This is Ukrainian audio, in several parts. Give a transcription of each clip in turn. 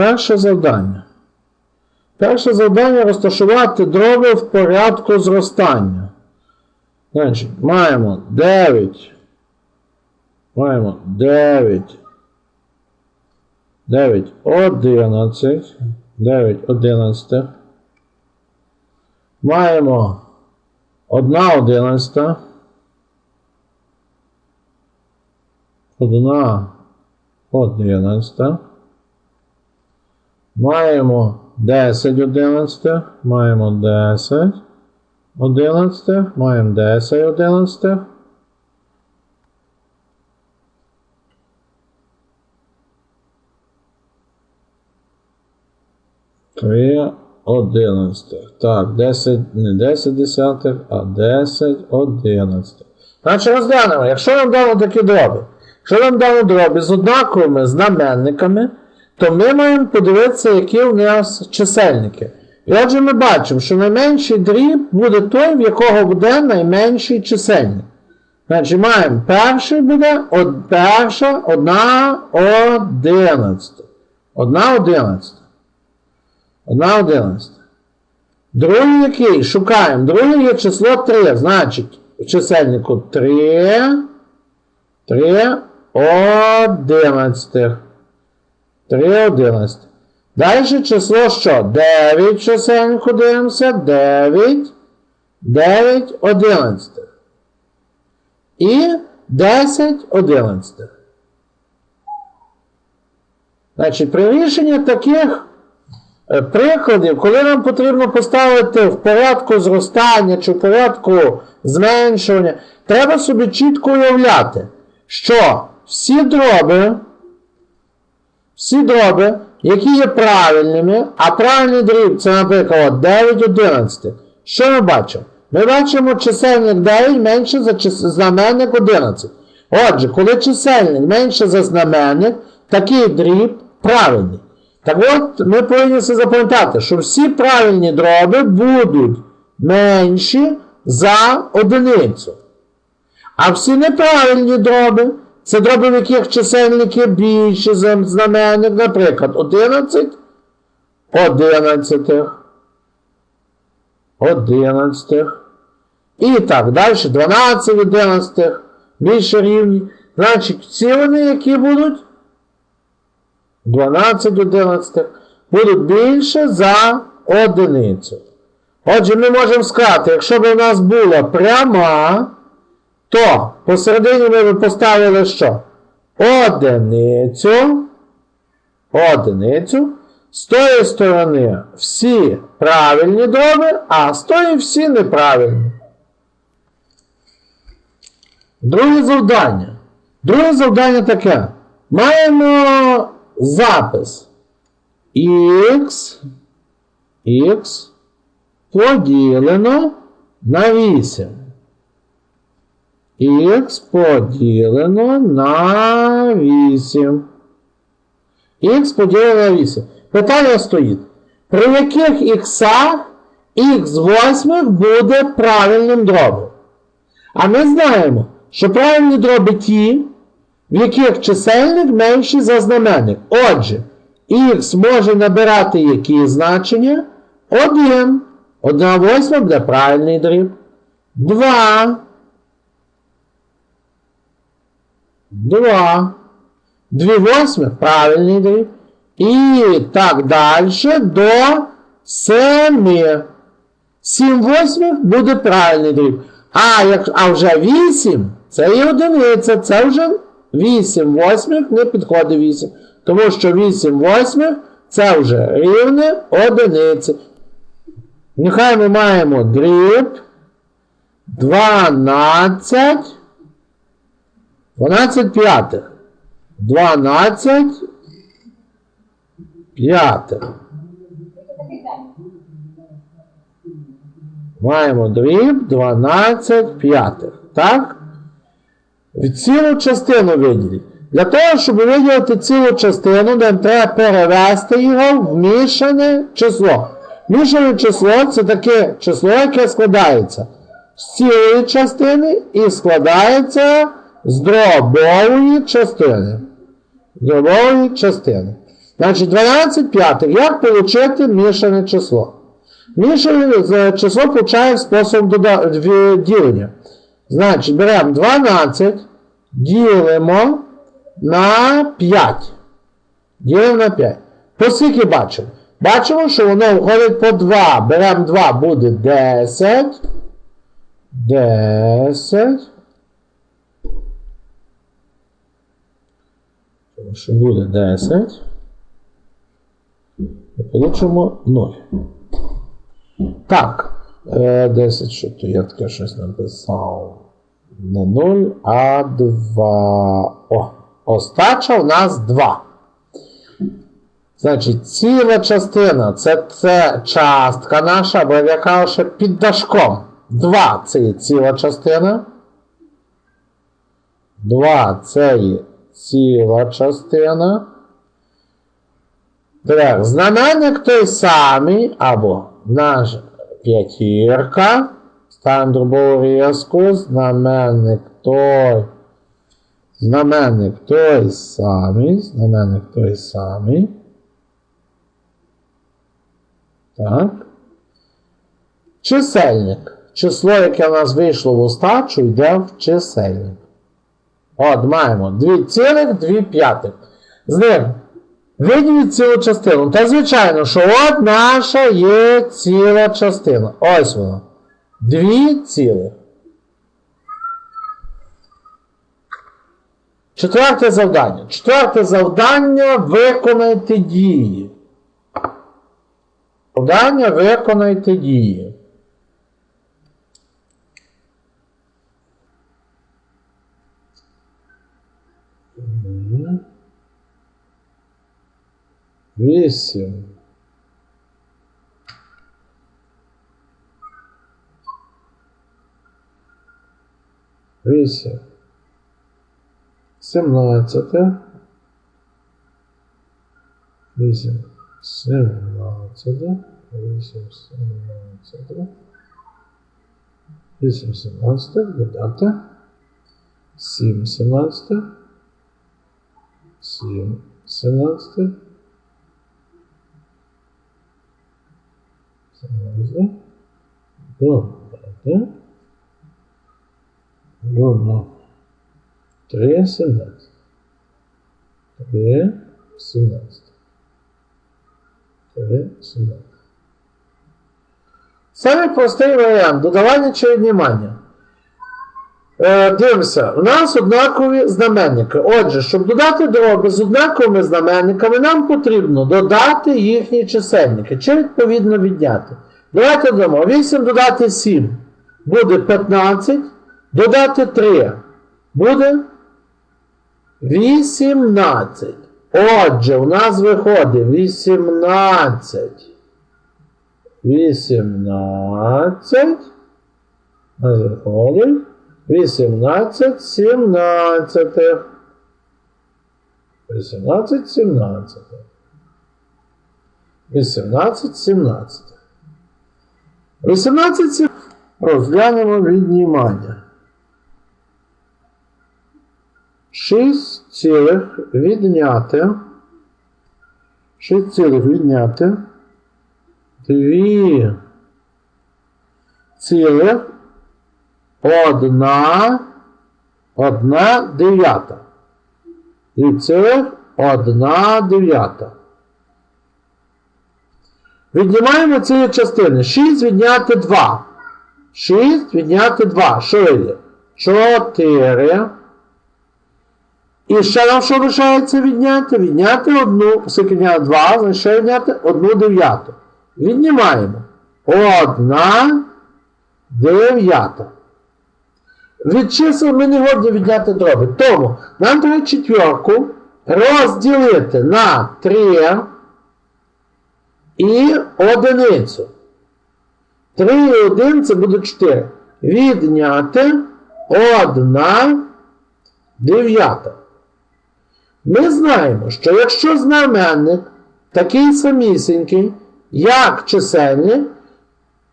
Перше завдання. Перше завдання розташувати дроби в порядку зростання. Значить, маємо 9. Маємо 9. 9, 11. 9, 11. Маємо 1 11. 1 11. Маємо 10 11, маємо 10 11, маємо 10 11. Три одинадцятих. Так, 10, не 10 десятих, а 10 одинадцятих. Значить розглянемо, якщо нам дано такі дроби, якщо нам дано дроби з однаковими знаменниками, то ми маємо подивитися, які у нас чисельники. І отже, ми бачимо, що найменший дріб буде той, в якого буде найменший чисельник. Значить, маємо перший буде од, перша одна одинадцята. Одна одинадцята. Одна одинадцята. Другий який? Шукаємо. Другий є число 3. Значить, в чисельнику 3. 3 одинадцятих. 3 11. Далі число що? 9 в чисельнику дивимося. 9. 9 11. І 10 11. Значить, при рішенні таких е, прикладів, коли нам потрібно поставити в порядку зростання чи в порядку зменшування, треба собі чітко уявляти, що всі дроби, всі дроби, які є правильними, а правильний дріб це, наприклад, 9 11. Що ми бачимо? Ми бачимо чисельник 9 менше за знаменник 11. Отже, коли чисельник менше за знаменник, такий дріб правильний. Так от, ми повинні запам'ятати, що всі правильні дроби будуть менші за одиницю. А всі неправильні дроби, це дроби, в яких чисельники більші за знаменник, наприклад, 11 одинадцятих, одинадцятих. І так, далі 12 одинадцятих, більше рівні. Значить, всі вони, які будуть 12 одинадцятих, будуть більше за одиницю. Отже, ми можемо сказати, якщо б у нас була пряма, то посередині ми поставили що? Одиницю. Одиницю. З тої сторони всі правильні дроби, а з тої всі неправильні. Друге завдання. Друге завдання таке. Маємо запис Х, Х поділено на 8. Х поділено на 8. Х поділено на 8. Питання стоїть. При яких х восьмих буде правильним дробом? А ми знаємо, що правильні дроби ті, в яких чисельник менший за знаменник. Отже, х може набирати які значення? 1. 1 восьма буде правильний дріб. 2. 2. 2 восьмих правильний дріб. І так далі до 7. 7 восьмих буде правильний дріб. А, як, а вже 8 це є одиниця, це вже 8 восьмих не підходить 8. Тому що 8 восьмих це вже рівне одиниці. Нехай ми маємо дріб 12. 12 п'ятих. 12 п'ятих. Маємо дріб 12 п'ятих. Так? Цілу частину виділіть. Для того, щоб виділити цілу частину, нам треба перевести його в мішане число. Мішане число це таке число, яке складається з цілої частини і складається дробової частини. З частини. Значить, 12 п'ятих. Як отримати мішане число? Мішане е, число получаємо способом дода- ділення. Значить, беремо 12, ділимо на 5. Ділимо на 5. По скільки бачимо? Бачимо, що воно входить по 2. Беремо 2, буде 10. 10. Тому що буде 10. І получимо 0. Так. Е, 10, що то я таке щось написав. Не 0, а 2. О, остача у нас 2. Значить, ціла частина це, це частка наша, або я ще під дашком. 2 це є ціла частина. 2 це є ціла частина. Так, знаменник той самий, або наш п'ятірка. Ставимо дробову різку, знаменник той. Знаменник той самий, знаменник той самий. Так. Чисельник. Число, яке в нас вийшло в остачу, йде в чисельник. От, маємо 2,2 п'ятих. З них виділіть цілу частину. Та звичайно, що от наша є ціла частина. Ось вона. 2 цілих. Четверте завдання. Четверте завдання виконайте дії. Завдання виконайте дії. Вісім. Вісім. Сімнадцяте. Вісім. Сімнадцяте. Вісім. Сімнадцяте. Вісім. Сімнадцяте. Додати. Сім. Сімнадцяте. Сім. Сімнадцяте. Сімнадцяте. Додати. Додати. 3, 17. 3, 17. 3, 17. Самий простий варіант додавання чи віднімання. Е, дивимося, у нас однакові знаменники. Отже, щоб додати дроби з однаковими знаменниками, нам потрібно додати їхні чисельники, чи відповідно відняти. Давайте додамо 8 додати 7 буде 15, додати 3 буде 18. Отже, у нас виходить 18. 18. У нас виходить 18, 17. 18, 17. 18, 17. 18, 17. Розглянемо віднімання. 6 цілих відняти. 6 цілих відняти. 2 цілих. Одна. Одна дев'ята. 2 цілих. Одна дев'ята. Віднімаємо ці частини. 6 відняти 2. 6 відняти 2. Що є? 4. І ще нам що лишається відняти? Відняти одну, відняти 2, значить ще відняти одну дев'яту. Віднімаємо. Одна дев'ята. Від чисел ми не годні відняти дроби. Тому нам треба четверку розділити на 3 і одиницю. 3 і 1 це буде 4. Відняти 1 дев'ята. Ми знаємо, що якщо знаменник такий самісінький, як чисельник,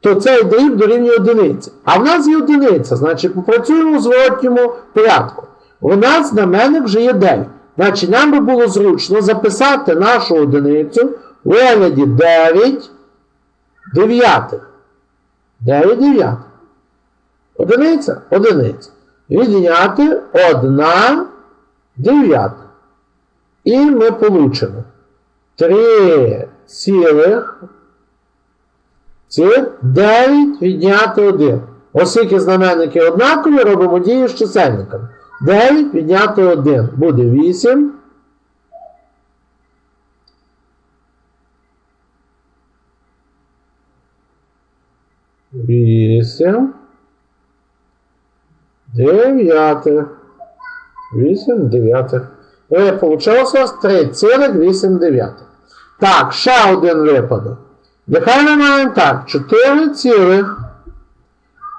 то цей дріб дорівнює одиниці. А в нас є одиниця, значить попрацюємо в зворотньому порядку. У нас знаменник вже є 9. Значить, нам би було зручно записати нашу одиницю у вигляді 9 дев'ятих. 9 дев'ятих. Одиниця, одиниця. Відняти 1 дев'ята. І ми получимо 3 цілих цілих 9 відняти 1. Оскільки знаменники однакові, робимо дію з чисельниками. 9 відняти 1 буде 8. Вісім. Дев'ятих. Вісім дев'ятих. І получилось у вас 3,8 дев'ятих. Так, ще один випадок. Нехай ми маємо так. 4 цілих.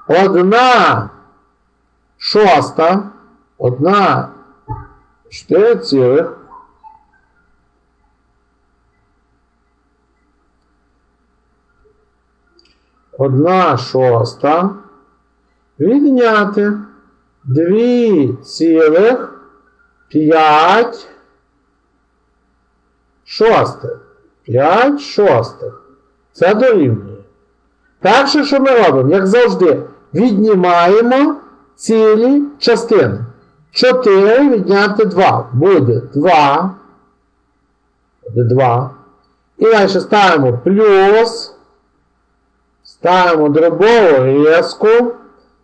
Одна шоста. Одна 4 цілих. Одна шоста. Відняти 2 цілих 5 шостих. 5 шостих. Це дорівнює. Перше, що ми робимо, як завжди, віднімаємо цілі частини. 4 відняти 2. Буде 2. Буде 2. І далі ставимо плюс. Ставимо дробову різку.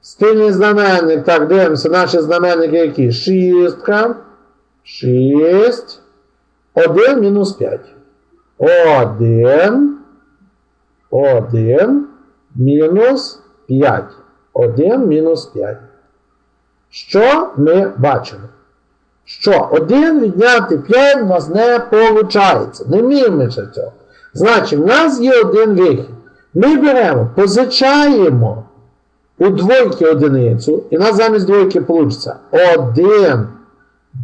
Стильний знаменник. Так, дивимося, наші знаменники які? Шістка. 6. 1 мінус 5. 1. 1 мінус 5. 1 мінус 5. Що ми бачимо? Що 1 відняти 5 у нас не виходить. Не вміємо цього. Значить, в нас є один вихід. Ми беремо, позичаємо у двойки одиницю, і у нас замість двойки вийде 1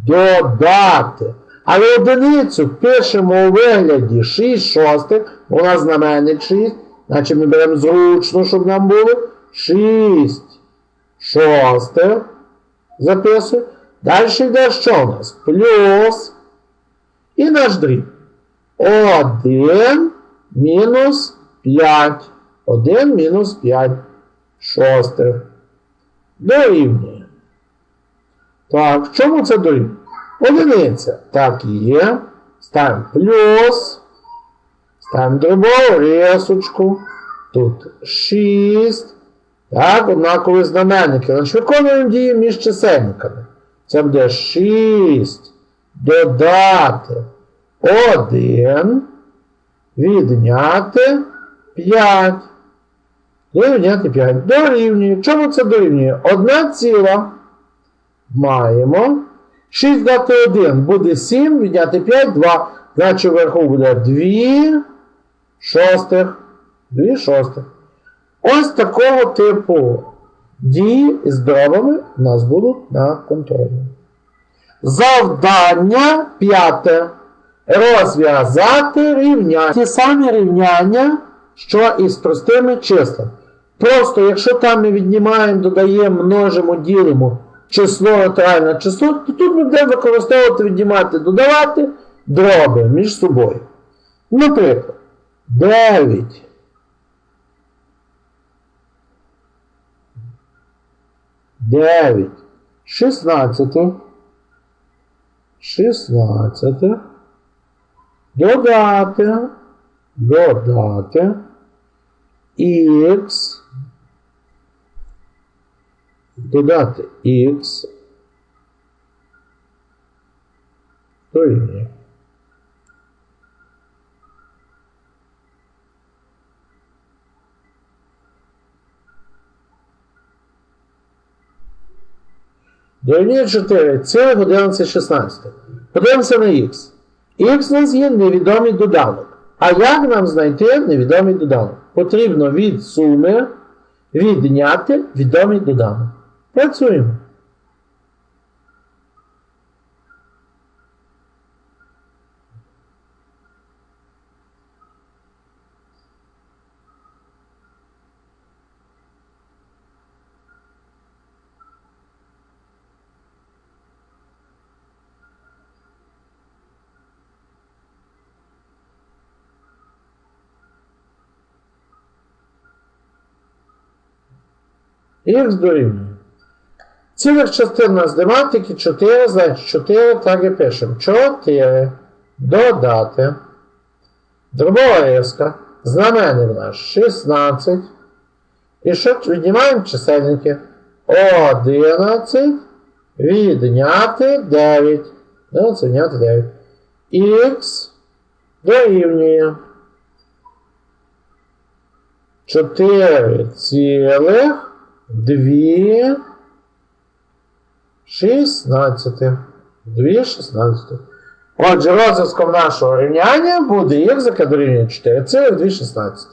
додати. Але одиницю пишемо у вигляді 6 шостих, у нас знаменник 6, значить ми беремо зручно, щоб нам було 6 шостих. Записуємо. Далі йде що у нас? Плюс. І наш дріб. 1 мінус 5. 1 мінус 5 шостих. Дорівнює. Так, чому це дорівнює? Одиниця. Так є. Ставимо плюс. Ставимо дробову рисочку. Тут 6. Так, однакові знаменники. Значить, виконуємо дії між чисельниками. Це буде 6 додати 1, відняти 5. І відняти 5. Дорівнює. Чому це дорівнює? Одна ціла. Маємо. 6 дати 1 буде 7, відняти 5, 2. Значить вверху буде 2 шостих. 2 шостих. Ось такого типу дії з дробами у нас будуть на контролі. Завдання п'яте. Розв'язати рівняння. Ті самі рівняння, що і з простими числами. Просто, якщо там ми віднімаємо, додаємо, множимо, ділимо число натуральне число, то тут ми будемо використовувати віднімати, додавати дроби між собою. Наприклад, 9. 9, 16, 16, додати, додати, х, додати х, дорівнює. Дорівнює 4, цілих 11 16. Подивимося на х. Х у нас є невідомий доданок. А як нам знайти невідомий доданок? Потрібно від суми відняти відомий доданок. Працюємо. Х дорівнює. Цілих частин у нас нема, тільки 4, значить 4 так і пишемо. 4 додати. Дробова риска. Знаменник у нас 16. І що віднімаємо чисельники? 11 відняти 9. 11 відняти 9. Х дорівнює 4 цілих 2 16. 2 16. Отже, розв'язком нашого рівняння буде х, яке дорівнює 4,2 16.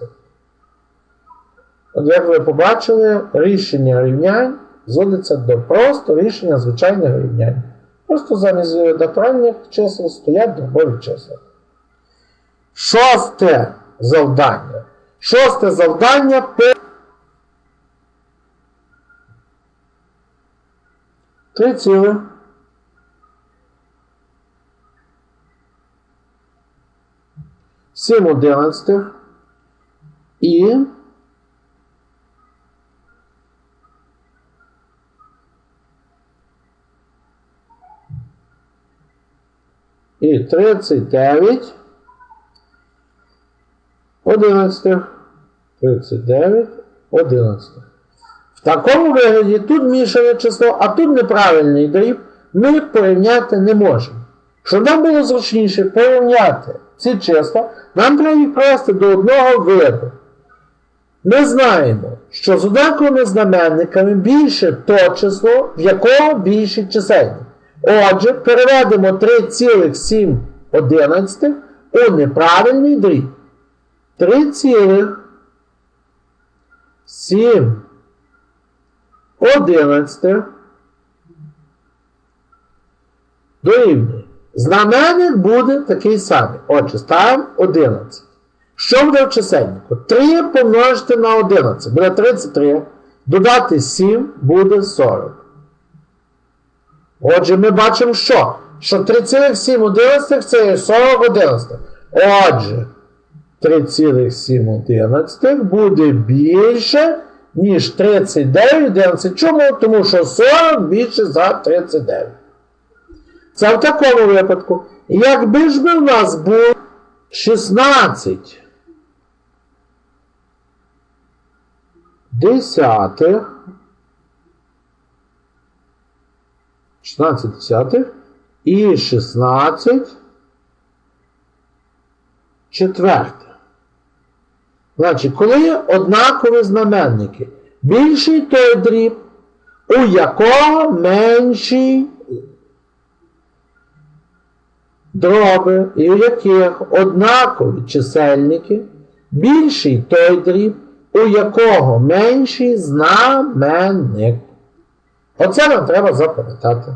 От як ви побачили, рішення рівнянь зводиться до просто рішення звичайного рівняння. Просто замість натуральних чисел стоять дробові числа. Шосте завдання. Шосте завдання по 3. Сім одинадцятих і і 39 11. 39, 11. В такому вигляді тут мішане число, а тут неправильний дріб ми порівняти не можемо. Щоб нам було зручніше порівняти ці числа, нам треба їх привести до одного виду. Ми знаємо, що з однаковими знаменниками більше то число, в якого більший чисельник. Отже, переведемо 3,7 у неправильний дріб. 3,7 11 дорівнює. Знаменник буде такий самий. Отже, ставимо 11. Що буде в чисельнику? 3 помножити на 11. Буде 33. Додати 7 буде 40. Отже, ми бачимо, що? Що 3,7 11 це є 40 11. Отже, 3,7 буде більше, ніж 39 11. Чому? Тому що 40 більше за 39. Це в такому випадку. Якби ж би в нас було 16 десятих, 16 десятих і 16 четвертих. Значить, коли однакові знаменники, більший той дріб, у якого менші дроби, і у яких однакові чисельники, більший той дріб, у якого менший знаменник. Оце нам треба запам'ятати.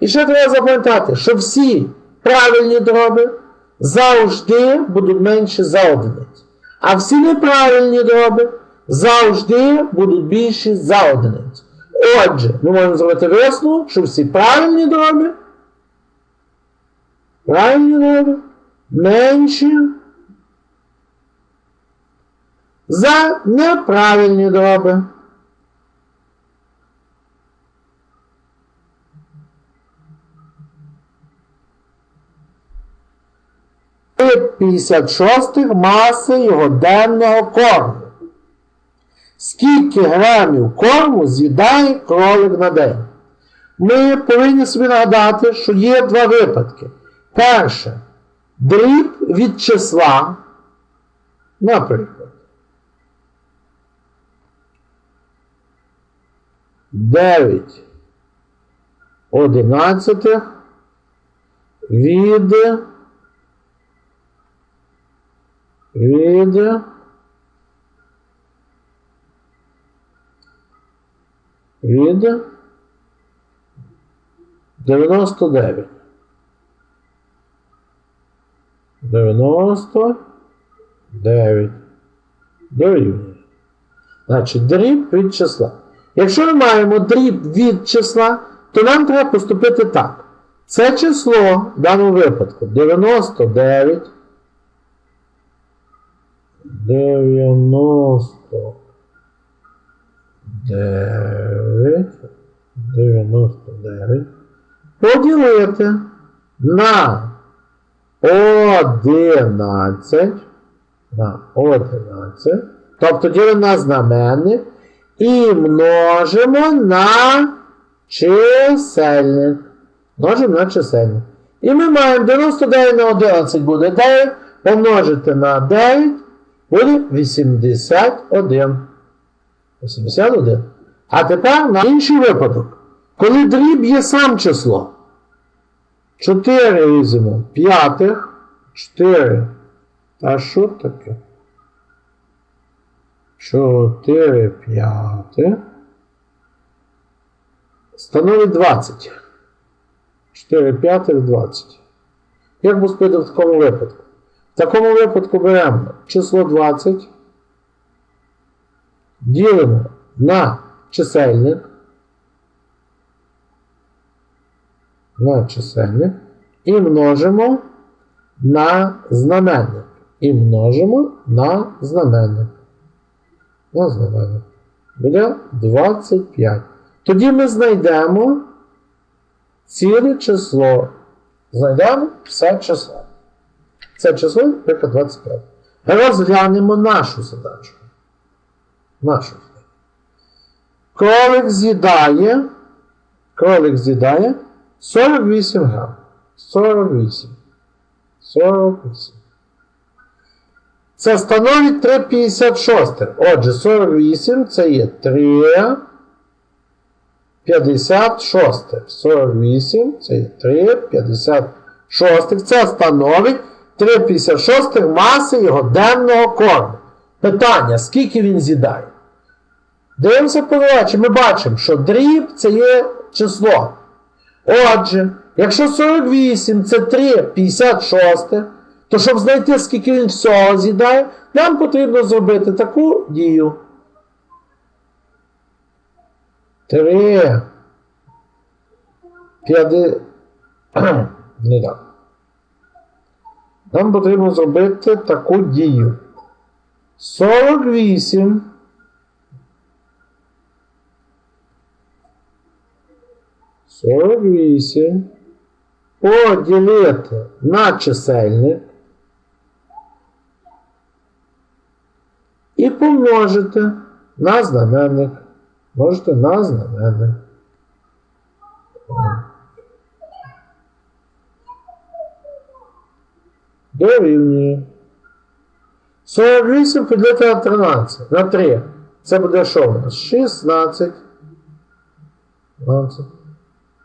І ще треба запам'ятати, що всі правильні дроби завжди будуть менші за одиниць. А всі неправильні дроби завжди будуть більші за одиницю. Отже, ми можемо зробити висновок, що всі правильні дроби, правильні дроби менші за неправильні дроби. І 56 маси його денного корму. Скільки грамів корму з'їдає кролик на день? Ми повинні собі нагадати, що є два випадки. Перше, дріб від числа, наприклад, 9 одинадцятих від від від 99. 99. Дорівнює. Значить, дріб від числа. Якщо ми маємо дріб від числа, то нам треба поступити так. Це число в даному випадку 99. 99 9, 99 поділити на 11, на 11, тобто ділимо на знаменник і множимо на чисельник. Множимо на чисельник. І ми маємо 99 на 11 буде 9, помножити на 9 буде 81. 81. А тепер на інший випадок. Коли дріб є сам число. 4 візьмемо п'ятих. 4. А що таке? 4 п'ятих. Становить 20. 4 п'ятих 20. Як поступити в такому випадку? В такому випадку беремо число 20. Ділимо на чисельник. На чисельник. І множимо на знаменник. І множимо на знаменник. На знаменник. Буде 25. Тоді ми знайдемо ціле число. Знайдемо все число. Це число, наприклад, 25. Розглянемо нашу задачу. Нашу задачу. Кролик з'їдає. Кролик з'їдає 48 грам. 48. 48. Це становить 3,56. Отже, 48 це є 3. 56. 48 це є 3, 56. Це становить 3,56 маси його денного корму. Питання, скільки він з'їдає? Дивимося подачі, ми бачимо, що дріб це є число. Отже, якщо 48 це 3,56, то щоб знайти, скільки він всього з'їдає, нам потрібно зробити таку дію. 3. 5. Не так. Нам потрібно зробити таку дію. 48. Сорок вісім поділити на чисельник і помножити на знаменник. Можете на знаменник. Дорівнює. 48 поділити на 13. На 3. Це буде що у нас? 16. 12.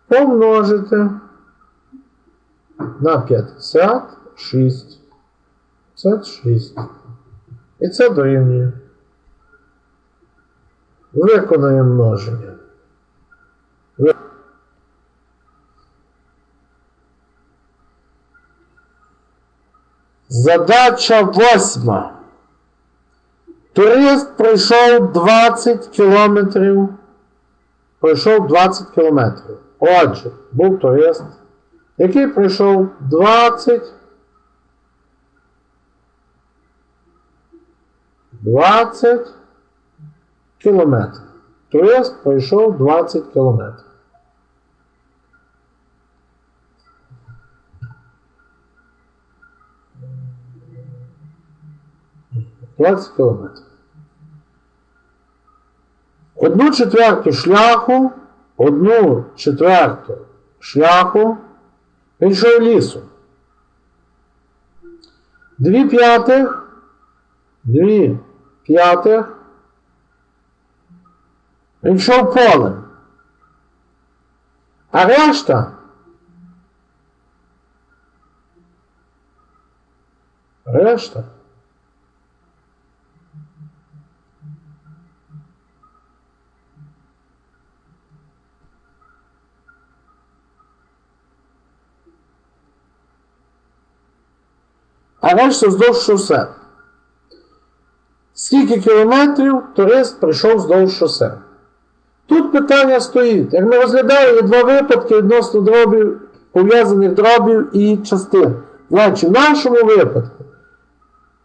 Помножити на 56. 56. І це дорівнює. Виконуємо множення. Ви- Задача восьма. Турист пройшов 20 кілометрів. Пройшов 20 кілометрів. Отже, був турист, який пройшов 20 20 кілометрів. Турист пройшов 20 кілометрів. Двадцять кілометрів. Одну четверту шляху, одну четверту шляху він йшов лісом. Дві п'ятих, дві п'ятих він полем. А решта решта а решта вздовж шосе. Скільки кілометрів турист прийшов вздовж шосе? Тут питання стоїть. Як ми розглядали два випадки відносно дробів, пов'язаних дробів і частин. Значить, в нашому випадку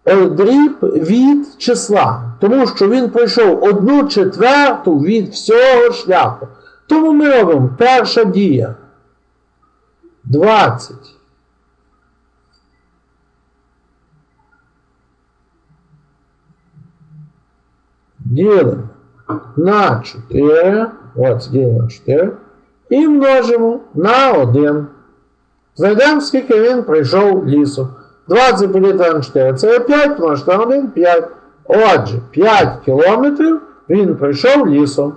е, дріб від числа, тому що він пройшов одну четверту від всього шляху. Тому ми робимо перша дія. 20. Ділимо на 4. Ось ділимо на 4. І множимо на 1. Знайдемо, скільки він пройшов лісу. 20 поділити на 4. Це є 5, множити на 1, 5. Отже, 5 кілометрів він пройшов лісом.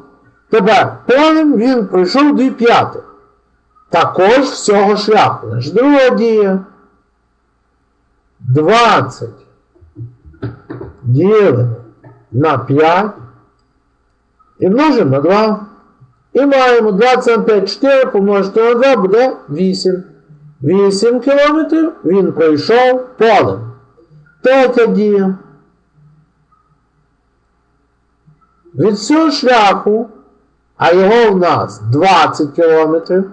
Тепер полем він пройшов 2 п'ятих. Також всього шляху. Значить, друга дія. 20 ділимо на 5 і множимо на 2. І маємо 20 на 5, 4 помножити на 2 буде 8. 8 кілометрів він пройшов полем. Третя дія. Від всього шляху, а його в нас 20 кілометрів,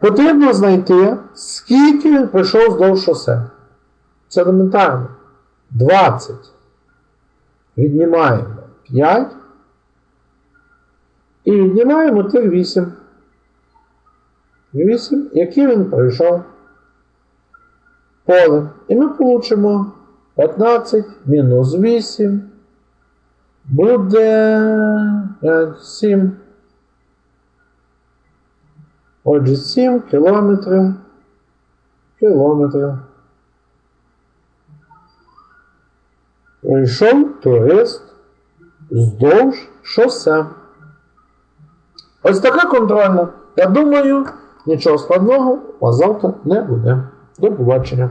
потрібно знайти, скільки він пройшов вздовж шосе. Це елементарно. 20. Віднімаємо 5. І віднімаємо тих 8. 8, які він пройшов полем. І ми получимо 15 мінус 8 буде 7. Отже, 7 кілометрів. Кілометрів. Прийшов турист вздовж шосе. Ось така контрольна. Я думаю, нічого складного у вас завтра не буде. До побачення.